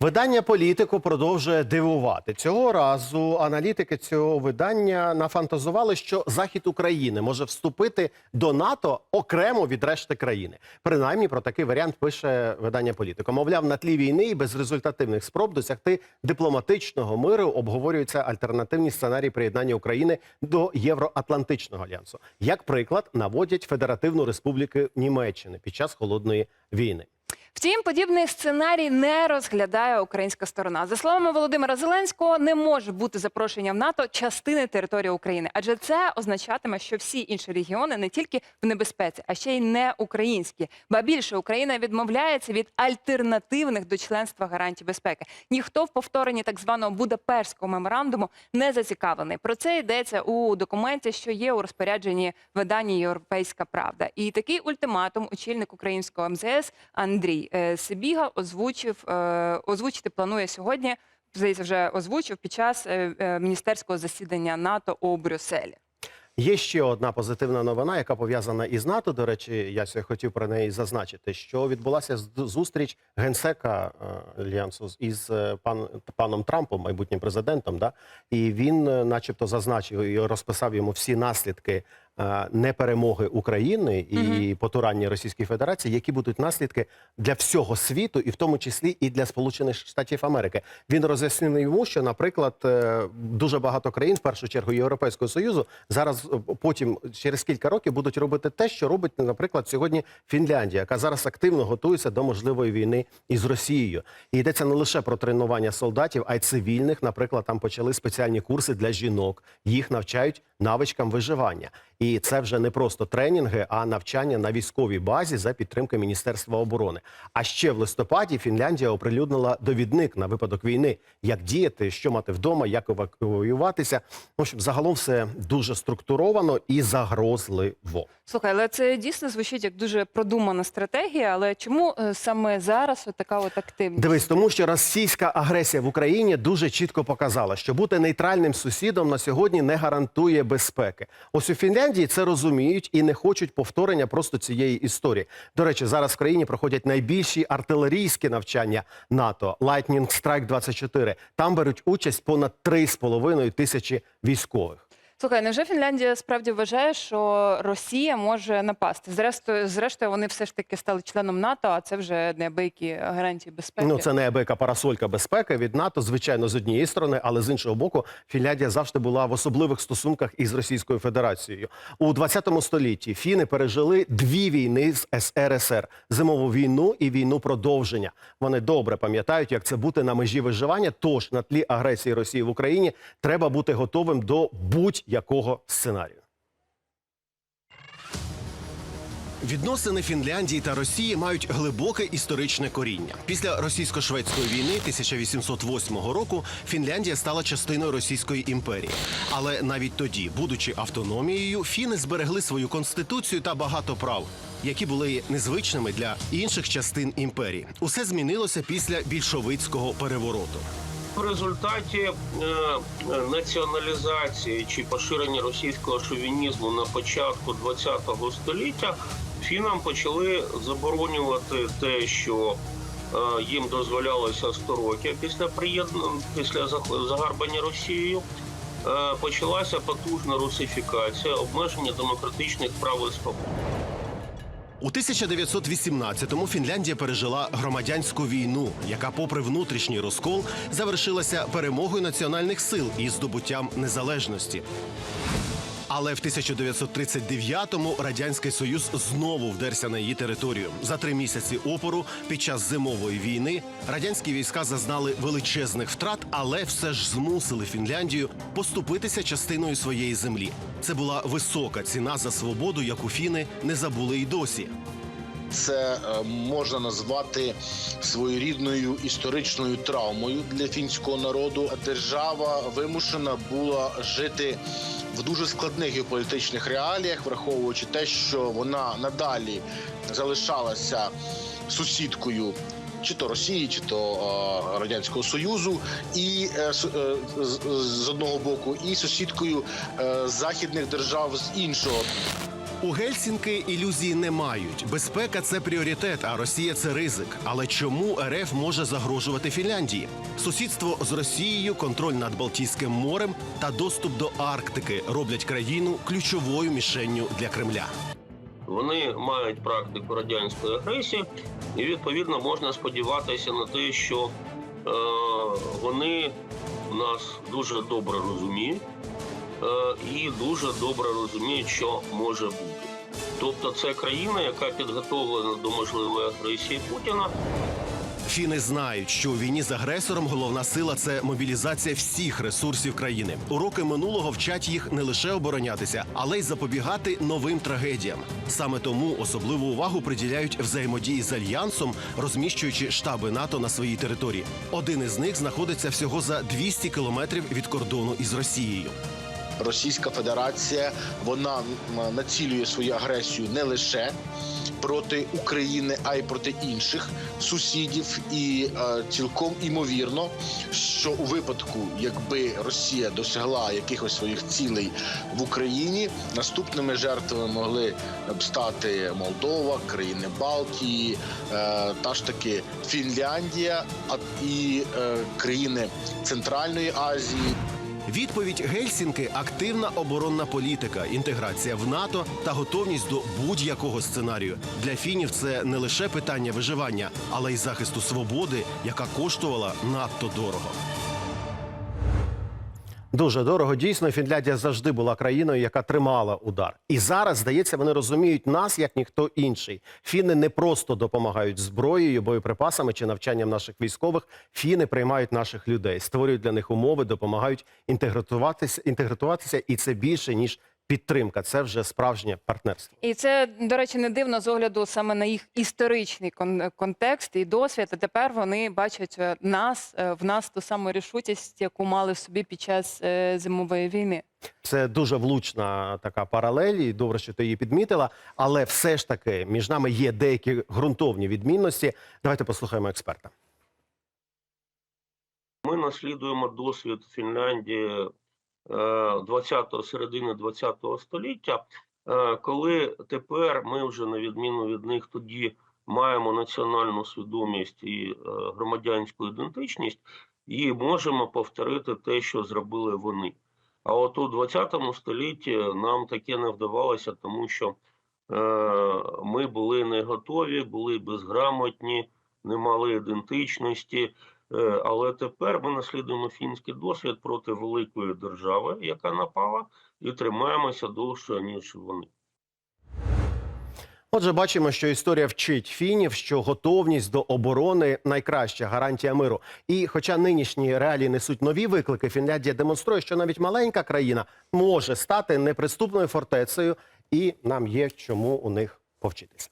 Видання політику продовжує дивувати. Цього разу аналітики цього видання нафантазували, що захід України може вступити до НАТО окремо від решти країни. Принаймні про такий варіант пише видання політику. Мовляв, на тлі війни і безрезультативних спроб досягти дипломатичного миру обговорюються альтернативні сценарії приєднання України до Євроатлантичного альянсу. Як приклад наводять Федеративну Республіку Німеччини під час холодної війни. Втім, подібний сценарій не розглядає українська сторона. За словами Володимира Зеленського, не може бути запрошення в НАТО частини території України, адже це означатиме, що всі інші регіони не тільки в небезпеці, а ще й не українські. Ба більше Україна відмовляється від альтернативних до членства гарантій безпеки. Ніхто в повторенні так званого Будапештського меморандуму не зацікавлений. Про це йдеться у документі, що є у розпорядженні видання Європейська Правда. І такий ультиматум очільник українського МЗС Андрій е, Сибіга озвучив е, озвучити. Планує сьогодні. Здається, вже озвучив під час е, міністерського засідання НАТО у Брюсселі. Є ще одна позитивна новина, яка пов'язана із НАТО. До речі, я сьогодні хотів про неї зазначити, що відбулася зустріч генсека альянсу із пан, паном Трампом, майбутнім президентом. Да? І він, начебто, зазначив і розписав йому всі наслідки неперемоги України і потурання Російської Федерації, які будуть наслідки для всього світу, і в тому числі і для Сполучених Штатів Америки. Він роз'яснив йому, що, наприклад, е, дуже багато країн, в першу чергу Європейського союзу, зараз е, потім через кілька років будуть робити те, що робить, наприклад, сьогодні Фінляндія, яка зараз активно готується до можливої війни із Росією. І йдеться не лише про тренування солдатів, а й цивільних. Наприклад, там почали спеціальні курси для жінок. Їх навчають навичкам виживання. І це вже не просто тренінги, а навчання на військовій базі за підтримки Міністерства оборони. А ще в листопаді Фінляндія оприлюднила довідник на випадок війни, як діяти, що мати вдома, як евакуюватися. В общем, загалом все дуже структуровано і загрозливо. Слухай, але це дійсно звучить як дуже продумана стратегія. Але чому е, саме зараз така от активність? Дивись, тому що російська агресія в Україні дуже чітко показала, що бути нейтральним сусідом на сьогодні не гарантує безпеки. Ось у Фінляндії це розуміють і не хочуть повторення просто цієї історії. До речі, зараз в країні проходять найбільші артилерійські навчання НАТО Lightning Strike 24. Там беруть участь понад 3,5 тисячі військових. Слухай, невже Фінляндія справді вважає, що Росія може напасти? Зрештою, зрештою, вони все ж таки стали членом НАТО, а це вже неабиякі гарантії безпеки. Ну, це неабияка парасолька безпеки від НАТО, звичайно, з однієї сторони, але з іншого боку, Фінляндія завжди була в особливих стосунках із Російською Федерацією. У 20 столітті фіни пережили дві війни з СРСР: зимову війну і війну продовження. Вони добре пам'ятають, як це бути на межі виживання. Тож на тлі агресії Росії в Україні треба бути готовим до будь-якого сценарію. Відносини Фінляндії та Росії мають глибоке історичне коріння. Після російсько-шведської війни 1808 року Фінляндія стала частиною Російської імперії. Але навіть тоді, будучи автономією, фіни зберегли свою конституцію та багато прав, які були незвичними для інших частин імперії. Усе змінилося після більшовицького перевороту. В результаті е, націоналізації чи поширення російського шовінізму на початку ХХ століття фінам почали заборонювати те, що е, їм дозволялося 100 років після приєднання після загарбання Росією. Е, Почалася потужна русифікація, обмеження демократичних прав і свобод. У 1918-му Фінляндія пережила громадянську війну, яка, попри внутрішній розкол, завершилася перемогою національних сил і здобуттям незалежності. Але в 1939-му радянський союз знову вдерся на її територію. За три місяці опору під час зимової війни радянські війська зазнали величезних втрат, але все ж змусили Фінляндію поступитися частиною своєї землі. Це була висока ціна за свободу, яку фіни не забули й досі. Це е, можна назвати своєрідною історичною травмою для фінського народу. Держава вимушена була жити в дуже складних геополітичних реаліях, враховуючи те, що вона надалі залишалася сусідкою. Чи то Росії, чи то е, Радянського Союзу, і е, с- е, з, одного боку, і сусідкою західних держав з іншого. У Гельсінки ілюзії не мають. Безпека це пріоритет, а Росія це ризик. Але чому РФ може загрожувати Фінляндії? Сусідство з Росією, контроль над Балтійським морем та доступ до Арктики роблять країну ключовою мішенню для Кремля. Вони мають практику радянської агресії, і відповідно можна сподіватися на те, що е, вони нас дуже добре розуміють і дуже добре розуміють, що може бути. Тобто, це країна, яка підготовлена до можливої агресії Путіна. Фіни знають, що у війні з агресором головна сила це мобілізація всіх ресурсів країни. Уроки минулого вчать їх не лише оборонятися, але й запобігати новим трагедіям. Саме тому особливу увагу приділяють взаємодії з альянсом, розміщуючи штаби НАТО на своїй території. Один із них знаходиться всього за 200 кілометрів від кордону із Росією. Російська Федерація вона націлює свою агресію не лише проти України, а й проти інших сусідів. І е, цілком імовірно, що у випадку, якби Росія досягла якихось своїх цілей в Україні, наступними жертвами могли б стати Молдова, країни Балтії, е, та ж таки Фінляндія, а і е, країни Центральної Азії. Відповідь Гельсінки активна оборонна політика, інтеграція в НАТО та готовність до будь-якого сценарію. Для фінів це не лише питання виживання, але й захисту свободи, яка коштувала надто дорого. Дуже дорого. Дійсно, Фінляндія завжди була країною, яка тримала удар. І зараз, здається, вони розуміють нас як ніхто інший. Фіни не просто допомагають зброєю, боєприпасами чи навчанням наших військових. Фіни приймають наших людей, створюють для них умови, допомагають інтегруватися, інтегруватися, і це більше ніж підтримка. Це вже справжнє партнерство. І це, до речі, не дивно з огляду саме на їх історичний кон- контекст і досвід. А тепер вони бачать е, нас е, в нас ту саму рішучість, яку мали в собі під час е, зимової війни. Це дуже влучна така паралель, і добре, що ти її підмітила. Але все ж таки між нами є деякі ґрунтовні відмінності. Давайте послухаємо експерта. Ми наслідуємо досвід Фінляндії 20-го, середини 20-го століття, е, коли тепер ми вже на відміну від них тоді маємо національну свідомість і е, громадянську ідентичність, і можемо повторити те, що зробили вони. А от у 20 столітті нам таке не вдавалося, тому що е, ми були не готові, були безграмотні, не мали ідентичності. Е, Але тепер ми наслідуємо фінський досвід проти великої держави, яка напала, і тримаємося довше, ніж вони. Отже, бачимо, що історія вчить фінів, що готовність до оборони найкраща гарантія миру. І хоча нинішні реалії несуть нові виклики, Фінляндія демонструє, що навіть маленька країна може стати неприступною фортецею, і нам є чому у них повчитися.